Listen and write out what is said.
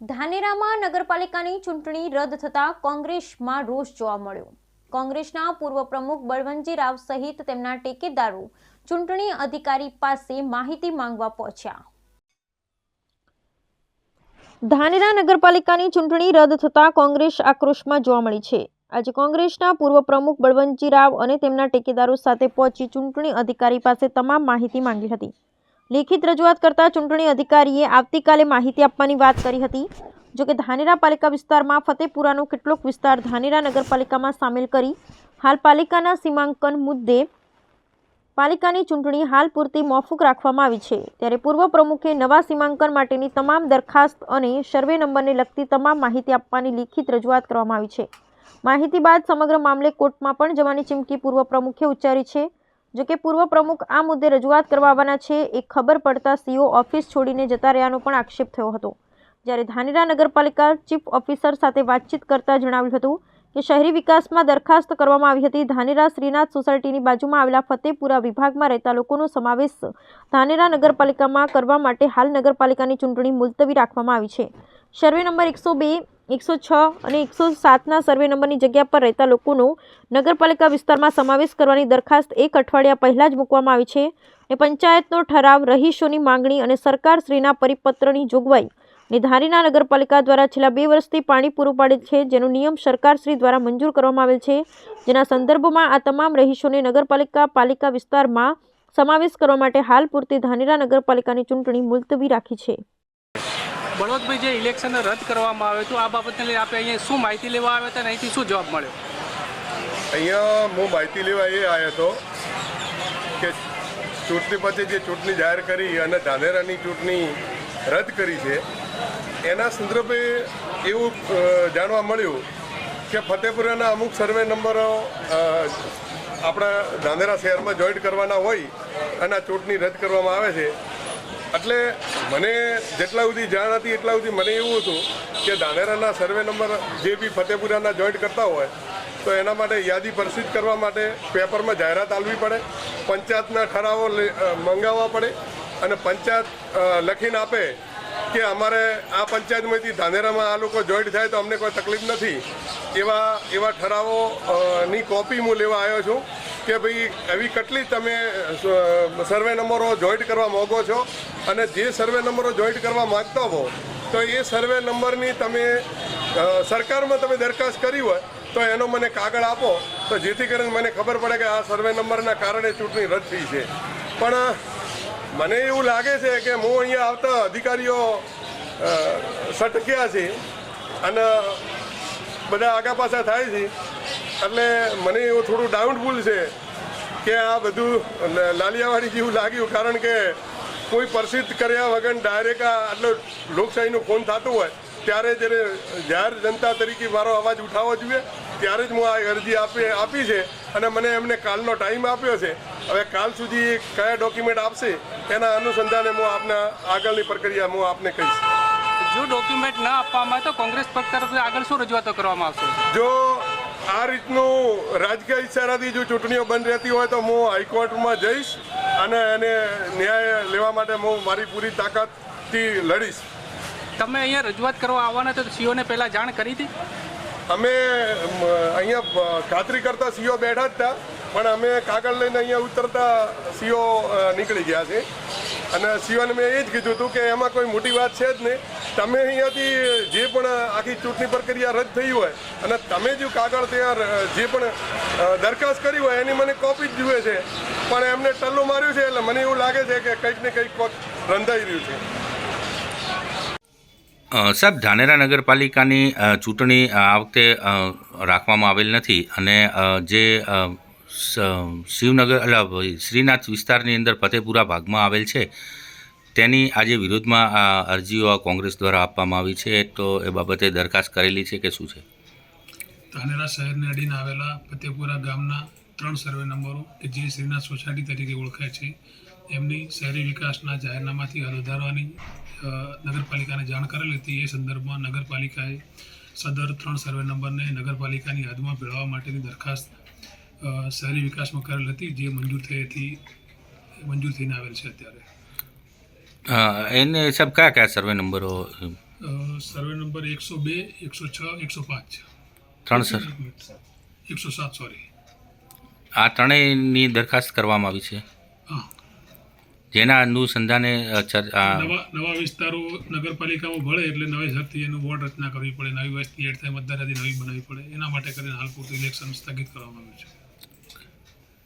ધાનેરામાં નગરપાલિકાની ચૂંટણી રદ થતાં કોંગ્રેસમાં રોષ જોવા મળ્યો. કોંગ્રેસના પૂર્વ પ્રમુખ બળવંતજી રાવ સહિત તેમના ટેકેદારો ચૂંટણી અધિકારી પાસે માહિતી માંગવા પહોંચ્યા. ધાનેરા નગરપાલિકાની ચૂંટણી રદ થતાં કોંગ્રેસ આક્રોશમાં જોવા મળી છે. આજે કોંગ્રેસના પૂર્વ પ્રમુખ બળવંતજી રાવ અને તેમના ટેકેદારો સાથે પહોંચી ચૂંટણી અધિકારી પાસે તમામ માહિતી માંગી હતી. લેખિત રજૂઆત કરતા ચૂંટણી અધિકારીએ આવતીકાલે માહિતી આપવાની વાત કરી હતી. જોકે ધાનેરા પાલિકા વિસ્તારમાં ફતેપુરાનો કેટલોક વિસ્તાર ધાનેરા નગરપાલિકામાં સામેલ કરી હાલ પાલિકાના સીમાંકન મુદ્દે પાલિકાની ચૂંટણી હાલ પૂરતી મોફુક રાખવામાં આવી છે. ત્યારે પૂર્વ પ્રમુખે નવા સીમાંકન માટેની તમામ દરખાસ્ત અને સર્વે નંબરને લગતી તમામ માહિતી આપવાની લેખિત રજૂઆત કરવામાં આવી છે. માહિતી બાદ સમગ્ર મામલે કોર્ટમાં પણ જવાની ચીમકી પૂર્વ પ્રમુખે ઉચ્ચારી છે. જોકે પૂર્વ પ્રમુખ આ મુદ્દે રજૂઆત કરવા આવવાના છે, એ ખબર પડતા સીઓ ઓફિસ છોડીને જતા રહ્યાનો પણ આક્ષેપ થયો હતો. જ્યારે ધાનેરા નગરપાલિકા ચીફ ઓફિસર સાથે વાતચીત કરતા જણાવ્યું હતું કે શહેરી વિકાસમાં દરખાસ્ત કરવામાં આવી હતી. ધાનેરા શ્રીનાથ સોસાયટીની બાજુમાં આવેલા ફતેપુરા વિભાગમાં રહેતા લોકોનો સમાવેશ ધાનેરા નગરપાલિકામાં કરવા માટે હાલ નગરપાલિકાની ચૂંટણી મુલતવી રાખવામાં આવી છે. સર્વે નંબર એકસો બે એકસો છ અને એકસો સાતના સર્વે નંબરની જગ્યા પર રહેતા લોકોનો નગરપાલિકા વિસ્તારમાં સમાવેશ કરવાની દરખાસ્ત એક અઠવાડિયા પહેલાં જ મૂકવામાં આવી છે અને પંચાયતનો ઠરાવ, રહીશોની માંગણી અને સરકારશ્રીના પરિપત્રની જોગવાઈ ને ધારીના નગરપાલિકા દ્વારા છેલ્લા બે વર્ષથી પાણી પૂરું પાડે છે જેનો નિયમ સરકારશ્રી દ્વારા મંજૂર કરવામાં આવેલ છે. જેના સંદર્ભમાં આ તમામ રહીશોને નગરપાલિકા પાલિકા વિસ્તારમાં સમાવેશ કરવા માટે હાલ પૂરતી ધાનેરા નગરપાલિકાની ચૂંટણી મુલતવી રાખી છે. બળવંતભાઈ જે ઇલેક્શન રદ કરવામાં આવ્યું હતું, આ બાબતને લઈને આપણે અહીંયા શું માહિતી લેવા આવ્યા હતા અને અહીંથી શું જવાબ મળ્યો? અહીંયા હું માહિતી લેવા એ આવ્યો હતો કે ચૂંટણી પછી જે ચૂંટણી જાહેર કરી અને ધાનેરાની ચૂંટણી રદ કરી છે, એના સંદર્ભે એવું જાણવા મળ્યું કે ફતેપુરાના અમુક સર્વે નંબરો આપણા ધાનેરા શહેરમાં જોઈન્ટ કરવાના હોય અને ચૂંટણી રદ કરવામાં આવે છે એટલે મને જેટલા સુધી જાણ હતી, એટલા સુધી મને એવું હતું કે ધાનેરાના સર્વે નંબર જે બી ફતેપુરાના જોઈન્ટ કરતા હોય, તો એના માટે યાદી પ્રસિદ્ધ કરવા માટે પેપરમાં જાહેરાત આલવી પડે, પંચાયતના ઠરાવો મંગાવવા પડે અને પંચાયત લખીને આપે કે અમારે આ પંચાયતમાંથી ધાનેરામાં આ લોકો જોઈન્ટ થાય તો અમને કોઈ તકલીફ નથી. એવા એવા ઠરાવો ની કોપી હું લેવા આવ્યો છું કે ભાઈ, એવી કેટલી તમે સર્વે નંબરો જોઈન્ટ કરવા માગો છો અને જે સર્વે નંબરો જોઈન્ટ કરવા માગતા હો, તો એ સર્વે નંબરની તમે સરકારમાં તમે દરખાસ્ત કરી હોય, તો એનો મને કાગળ આપો, તો જેથી કરીને મને ખબર પડે કે આ સર્વે નંબરના કારણે ચૂંટણી રદ થઈ છે. પણ, મને એવું લાગે છે કે હું અહીંયા આવતા અધિકારીઓ સટક્યા છે, અને બધા આગા પાછા થાય છે, એટલે મને એવું થોડું ડાઉટફુલ છે, કે આ બધું લાલિયાવાડી જેવું લાગ્યું, કારણ કે કોઈ પ્રસિદ્ધ કર્યા વગર ડાયરેક્ટ આ આટલો લોકશાહીનું ખૂન થતું હોય ત્યારે જ્યારે જાહેર જનતા તરીકે મારો અવાજ ઉઠાવવો જોઈએ. ત્યારે જ હું આ અરજી આપી આપી છે અને મને એમને કાલનો ટાઈમ આપ્યો છે. હવે કાલ સુધી કયા ડોક્યુમેન્ટ આપશે એના અનુસંધાને હું આપને આગળની પ્રક્રિયા હું આપને કહીશ. જો ડોક્યુમેન્ટ ના આપવામાં આવે તો કોંગ્રેસ પક્ષ તરફથી આગળ શું રજૂઆતો કરવામાં આવશે? જો આ રીતનું રાજકીય ઈશારાથી જો ચૂંટણીઓ બંધ રહેતી હોય તો હું હાઈકોર્ટમાં જઈશ અને એને ન્યાય લેવા માટે હું મારી પૂરી તાકાતથી લડીશ. તમે અહીંયા રજૂઆત કરવા આવવાના તો સીઓને પહેલાં જાણ કરી હતી? અમે અહીંયા ખાતરી કરતા સીઓ બેઠા જ હતા પણ અમે કાગળ લઈને અહીંયા ઉતરતા સીઓ નીકળી ગયા છે. અને સીઓને મેં એ જ કીધું હતું કે એમાં કોઈ મોટી વાત છે જ નહીં. તમે અહીંયાથી જે પણ આખી ચૂંટણી પ્રક્રિયા રદ થઈ હોય અને તમે જો કાગળ ત્યાં જે પણ દરખાસ્ત કરી હોય એની મને કોપી જ જુએ છે. પણ એમને ટલ્લો માર્યું છે એટલે મને એવું લાગે છે કે કંઈક ને કંઈક રંધાઈ રહ્યું છે. સાહેબ, ધાનેરા નગરપાલિકાની ચૂંટણી આ વખતે રાખવામાં આવેલ નથી અને જે શિવનગર એટલે શ્રીનાથ વિસ્તારની અંદર ફતેપુરા ભાગમાં આવેલ છે. તેની આજે વિરોધમાં આ અરજીઓ આ કોંગ્રેસ દ્વારા આપવામાં આવી છે, તો એ બાબતે દરખાસ્ત કરેલી છે કે શું છે? ધાનેરા શહેરને અડીને આવેલા ફતેપુરા ગામના ત્રણ સર્વે નંબરો, કે જે શ્રીનાથ સોસાયટી તરીકે ઓળખાય છે, એમની શહેરી વિકાસના જાહેરનામાથી વધારવાની નગરપાલિકાને જાણ કરેલી હતી. એ સંદર્ભમાં નગરપાલિકાએ સદર ત્રણ સર્વે નંબરને નગરપાલિકાની હદમાં ભેળવવા માટેની દરખાસ્ત શહેરી વિકાસમાં કરેલ હતી, જે મંજૂર થઈ હતી મંજૂર થઈને આવેલ છે અત્યારે. અ, એને સાહેબ કયા કયા સર્વે નંબરો? સર્વે નંબર એકસો બે એકસો છ એકસો પાંચ. ત્રણ સર. એકસો સાત સોરી. આ ત્રણેયની દરખાસ્ત કરવામાં આવી છે. હા. જેના અનુસંધાને નવા નવા વિસ્તારો નગરપાલિકામાં ભળે એટલે નવેસરથી એનું વોર્ડ રચના કરવી પડે નવી વસ્તી એડ થાય મતદાર યાદી નવી બનાવવી પડે એના માટે કરીને હાલ પૂરતું ઇલેક્શન સ્થગિત કરવામાં આવ્યું છે.